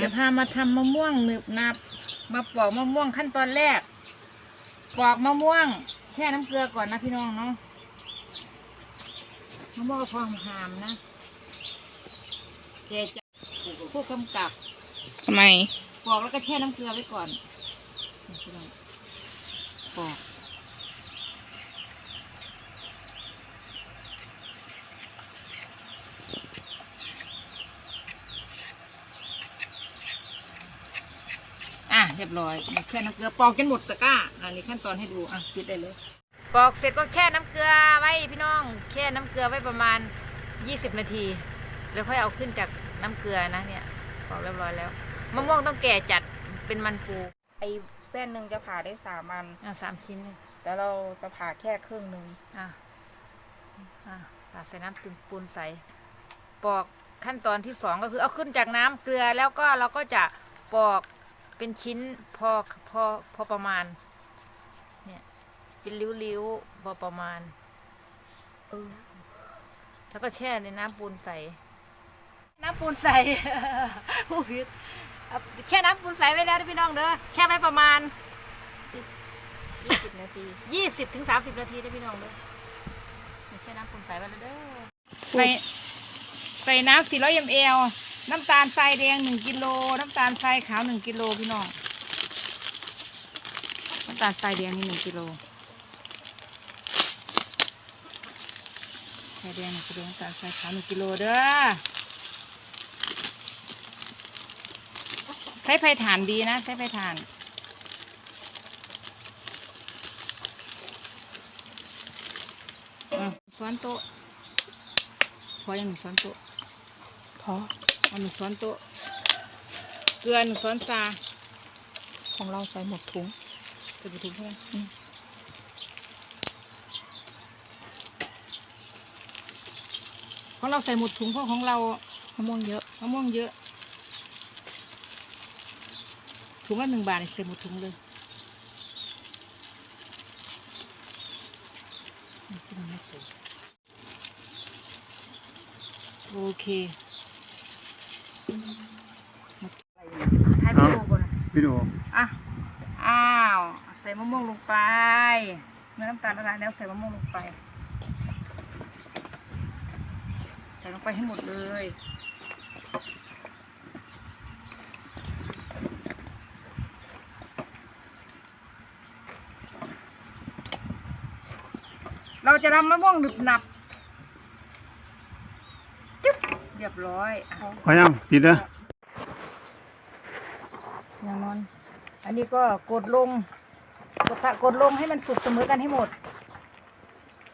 จะพามาทำมะม่วงหนึบหนับ มาปอกมะม่วงขั้นตอนแรก ปอกมะม่วง แช่น้ำเกลือก่อนนะพี่น้องเนาะมะม่วงก็พอหามนะแกจะผู้กำกับ ทำไม ปอกแล้วก็แช่น้ำเกลือไว้ก่อนนี่พี่น้องปอก รียบร้อยนี่แช่น้ำเกลือปอกจนหมดตะกร้า อันนี้ขั้นตอนให้ดูอะปิดได้เลยปอกเสร็จก็แช่น้ำเกลือไว้พี่น้อง แช่น้ำเกลือไว้ประมาณ 20 นาที แล้วค่อยเอาขึ้นจากน้ำเกลือนะเนี่ยปอกเรียบร้อยแล้วมะม่วงต้องแก่จัดเป็นมันปูไอ้แป้นหนึ่งจะผ่าได้สามอันอะสามชิ้นเลยแต่เราจะผ่าแค่ครึ่งหนึ่งอะอะตัดใส่น้ำตึงปูนใส่ปอกขั้นตอนที่สองก็คือเอาขึ้นจากน้ำเกลือแล้วก็เราก็จะปอก เป็นชิ้นพอพอพอประมาณ เนี่ยเป็นริ้วๆพอประมาณเออแล้วก็แช่ในน้ำปูนใส น้ำปูนใสผู้ผิดแช่น้ำปูนใสไว้แล้วพี่น้องเด้อแช่ไว้ประมาณยี่สิบนาทียี่สิบถึงสามสิบนาทีนะพี่น้องเด้อแช่น้ำปูนใสไว้แล้วเด้อใส่ใส่น้ำสี่ร้อยมล น้ำตาลทรายแดงหนึ่งกิโล น้ำตาลทรายขาวหนึ่งกิโลพี่น้อง น้ำตาลทรายแดงนี่หนึ่งกิโลทรายแดงหนึ่งกิโลน้ำตาลทรายขาวหนึ่งกิโลเด้อ ใช้ไฟถ่านดีนะ ใช้ไฟถ่านอะซ้อนโต๊ะพอยังหนึ่งซ้อนโต๊ะพอ เอาหนึ่งซ้อนโต๊ะเกลือหนึ่งซ้อนซาของเราใส่หมดถุงจะไปถึงใช่ไหมของเราใส่หมดถุงเพราะของเรามะม่วงเยอะมะม่วงเยอะ ถุงละหนึ่งบาทใส่หมดถุงเลยโอเค ถ่ายวิดีโอก่อนนะวิดีโออะ อ้าว ใส่มะม่วงลงไปเมื่อน้ำตาลละลายแล้วใส่มะม่วงลงไป ใส่ลงไปให้หมดเลยเราจะทำมะม่วงหนึบหนับจึ๊บเรียบร้อยอะพอยังปิดนะอย่างนอน อันนี้ก็กดลง กดตะกดลงให้มันสุกเสมอกันให้หมด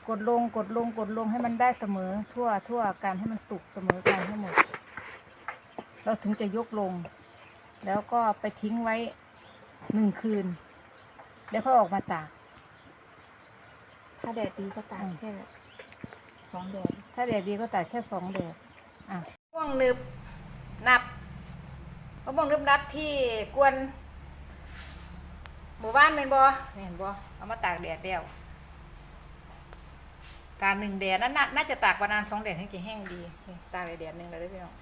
กดลงกดลงกดลงให้มันได้เสมอ ทั่วทั่วกันให้มันสุกเสมอกันให้หมด เราถึงจะยกลง แล้วก็ไปทิ้งไว้หนึ่งคืน แล้วก็ออกมาตาก ถ้าแดดดีก็ตากแค่สองแดดถ้าแดดดีก็ตากแค่สองแดด อะม่วงนึบนับมะม่วงนึบนับที่กวนหมู่บ้านเป็นบอเห็นบอเอามาตากแดดเดียวตากหนึ่งแดดนั่นน่าจะตากประมาณสองแดดให้กี่แห้งดีนี่ตากแดดหนึ่งเลยได้อพี่น้อง